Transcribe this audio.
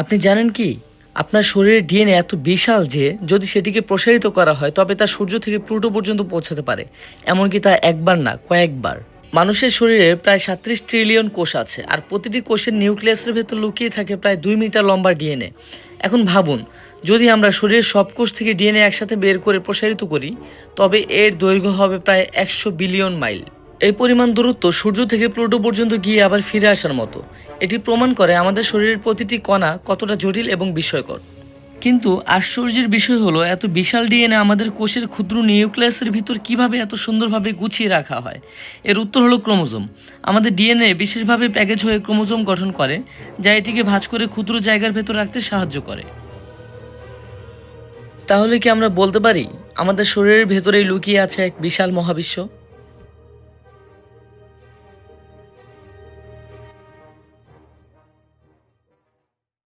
আপনি জানেন কি? আপনার শরীরের ডিএনএ এত বিশাল যে, যদি সেটিকে প্রসারিত করা হয়, তবে তা সূর্য থেকে প্লুটো পর্যন্ত পৌঁছাতে পারে। এমনকি তা একবার না, কয়েকবার। মানুষের শরীরে প্রায় সাত্রিশ ট্রিলিয়ন কোষ আছে, আর প্রতিটি কোষের নিউক্লিয়াসের ভেতর লুকিয়ে থাকে প্রায় দুই মিটার লম্বা ডিএনএ। এখন ভাবুন, যদি আমরা শরীরের সব কোষ থেকে ডিএনএ একসাথে বের করে প্রসারিত করি, তবে এর দৈর্ঘ্য হবে প্রায় একশো বিলিয়ন মাইল। এই পরিমাণ দূরত্ব সূর্য থেকে প্লুটো পর্যন্ত গিয়ে আবার ফিরে আসার মতো। এটি প্রমাণ করে আমাদের শরীরের প্রতিটি কণা কতটা জটিল এবং বিস্ময়কর। কিন্তু আশ্চর্যের বিষয় হলো, এত বিশাল ডিএনএ আমাদের কোষের ক্ষুদ্র নিউক্লিয়াসের ভিতর কীভাবে এত সুন্দরভাবে গুছিয়ে রাখা হয়? এর উত্তর হলো ক্রোমোজোম। আমাদের ডিএনএ বিশেষভাবে প্যাকেজ হয়ে ক্রোমোজোম গঠন করে, যা এটিকে ভাঁজ করে ক্ষুদ্র জায়গার ভেতর রাখতে সাহায্য করে। তাহলে কি আমরা বলতে পারি, আমাদের শরীরের ভেতরেই লুকিয়ে আছে এক বিশাল মহাবিশ্ব?